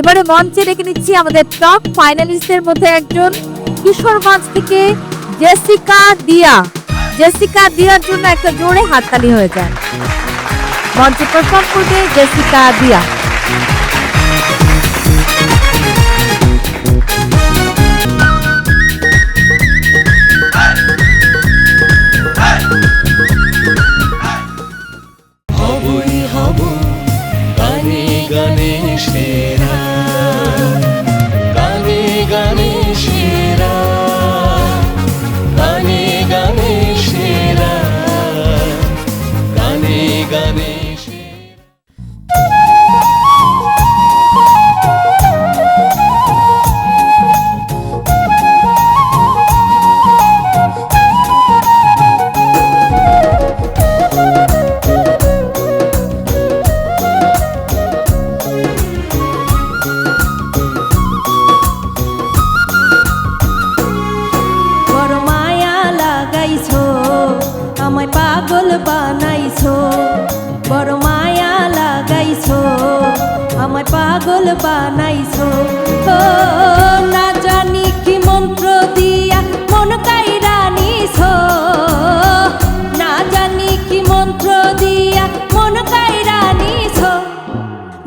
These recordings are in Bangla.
এবারে মঞ্চে ডেকে নিচ্ছি আমাদের টপ ফাইনালিস্টের মধ্যে একজন কিশোরগঞ্জ থেকে জেসিকা দিয়া। জেসিকা দিয়ার জন্য একটা জোরে হাততালি হয়ে যায়। মঞ্চে পারফর্ম করবে জেসিকা দিয়া। পাগল বানাইছো, বড় মায়া লাগাইছো, আমায় পাগল বানাইছো। ও, না জানি কি মন্ত্র দিয়া মন কাইরা নিছো। না জানি কি মন্ত্র দিয়া মন কাইরা নিছো।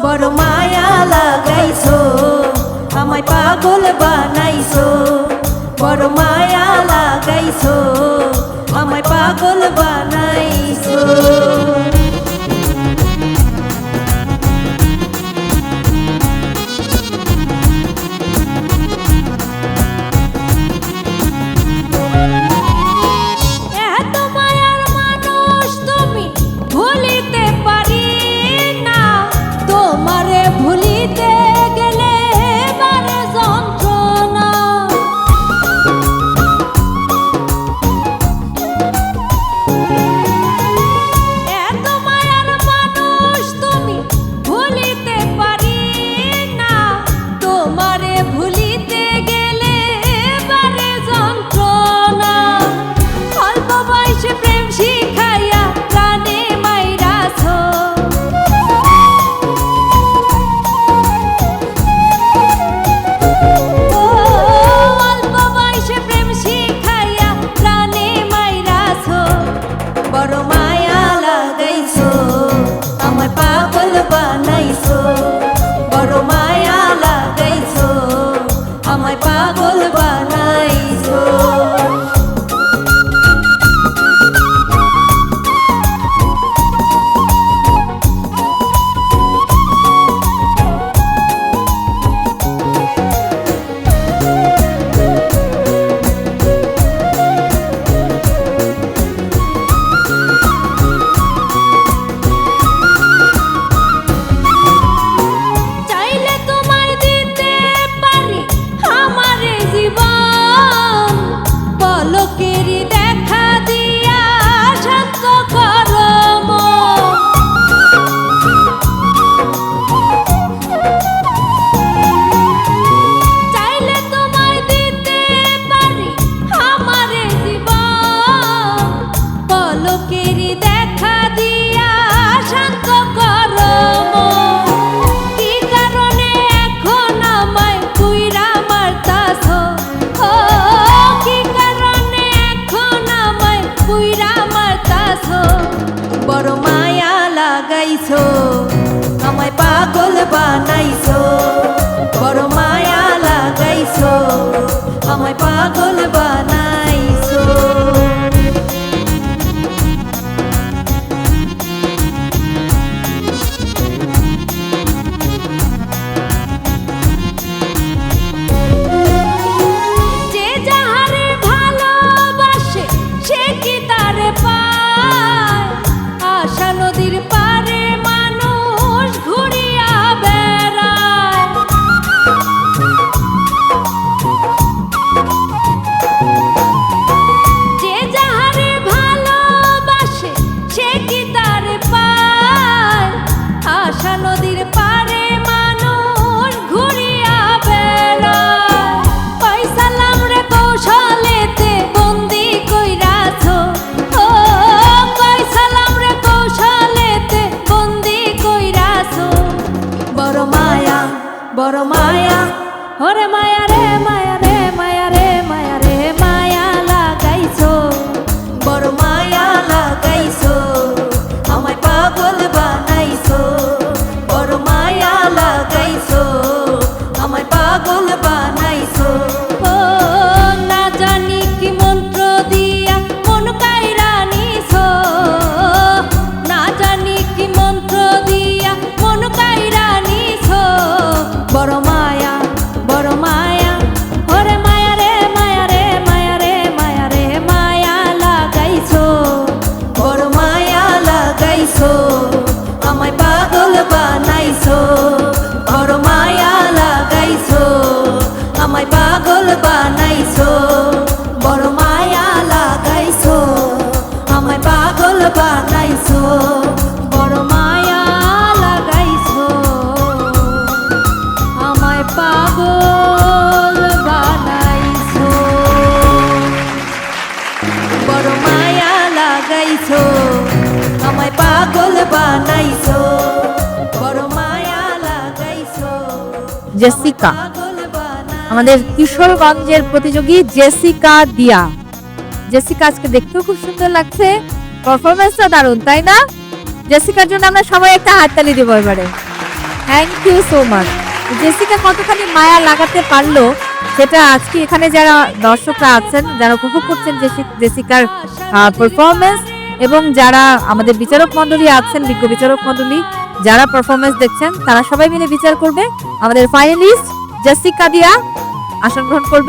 বড় মায়া লাগাইছো, আমায় পাগল বানাইছো। বড় মায়া লাগাইছো, আমায় পাগল বানাইছো Oh. লাগাইছো আমায় পাগল বানাইছো বড় মায়া লাগাইছো। জেসিকা। আমাদের কিশোরগঞ্জের প্রতিযোগী জেসিকা দিয়া। জেসিকা আজকে দেখতেও খুব সুন্দর লাগছে। পারফরমেন্সটা দারুণ, তাই না? জেসিকার জন্য আমরা সবাই একটা হাততালি দেবো এবারে। Thank you so much Jessica কতখানি মায়া লাগাতে পারল, সেটা আজকে এখানে যারা দর্শকরা আছেন, যারা উপভোগ করছেন জেসি- জেসিকার পারফরমেন্স এবং যারা আমাদের বিচারক মণ্ডলী আছেন, বিজ্ঞ বিচারক মণ্ডলী যারা পারফরমেন্স দেখছেন, তারা সবাই মিলে বিচার করবে। আমাদের ফাইনালিস্ট জাসিকা দিয়া আসন গ্রহণ করবে।